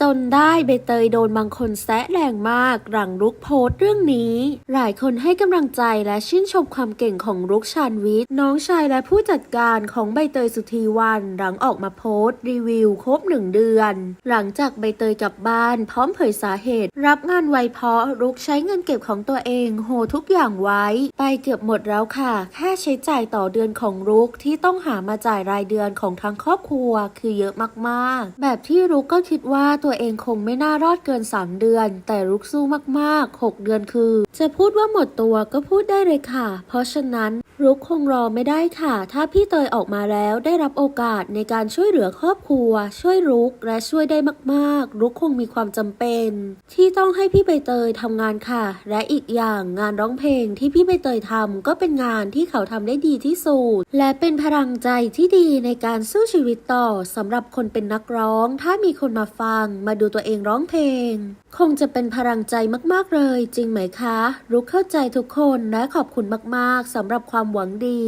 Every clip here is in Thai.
จนได้ใบเตยโดนบางคนแซะแรงมาก หลังรุกโพสต์เรื่องนี้ หลายคนให้กำลังใจและชื่นชมความเก่งของรุกชานวิทย์น้องชายและผู้จัดการของใบเตยสุธีวัน หลังออกมาโพสต์ รีวิวครบหนึ่งเดือน หลังจากใบเตยกลับบ้าน พร้อมเผยสาเหตุ รับงานไวเพราะรุกใช้เงินเก็บของตัวเอง โหทุกอย่างไว้ ไปเกือบหมดแล้วค่ะแค่ใช้จ่ายต่อเดือนของรุกที่ต้องหามาจ่ายรายเดือนของทั้งครอบครัว คือเยอะมากๆ แบบที่รุกก็คิดว่าตัวเองคงไม่น่ารอดเกิน 3 เดือน แต่รุกสู้มากๆ 6 เดือนคือ จะพูดว่าหมดตัวก็พูดได้เลยค่ะ เพราะฉะนั้น รุกคงรอไม่ได้ค่ะ ถ้าพี่เตยออกมาแล้วได้รับโอกาสในการช่วยเหลือครอบครัว ช่วยรุกและช่วยได้มากๆ รุกคงมีความจำเป็น ที่ต้องให้พี่ใบเตยทำงานค่ะ และอีกอย่างงานร้องเพลงที่พี่ใบเตยทำก็เป็นงานที่เขาทำได้ดีที่สุดและเป็นพลังใจที่ดีในการสู้ชีวิตต่อสำหรับคนเป็นนักร้อง ถ้ามีคนมาฟัง มาดูตัวเองร้องเพลง คงจะเป็นพลังใจมากๆเลย จริงไหมคะ รุกเข้าใจทุกคนและขอบคุณมากๆสำหรับความหวังดี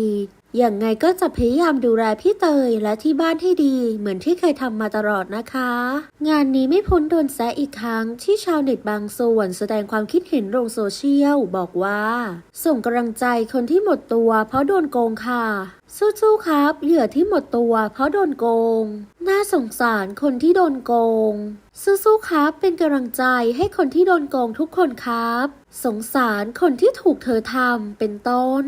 อย่างไงก็จะพยายามดูแลพี่เตยและที่บ้านให้ดี เหมือนที่เคยทำมาตลอดนะคะ งานนี้ไม่พ้นโดนแซะอีกครั้งที่ชาวเน็ตบางส่วนแสดงความคิดเห็นลงโซเชียล บอกว่า ส่งกำลังใจคนที่หมดตัว เพราะโดนโกงค่ะสู้ๆครับ เหยื่อที่หมดตัว เพราะโดนโกง น่าสงสารคนที่โดนโกง สู้ๆครับ เป็นกำลังใจให้คนที่โดนโกงทุกคนครับ สงสารคนที่ถูกเธอทำเป็นต้น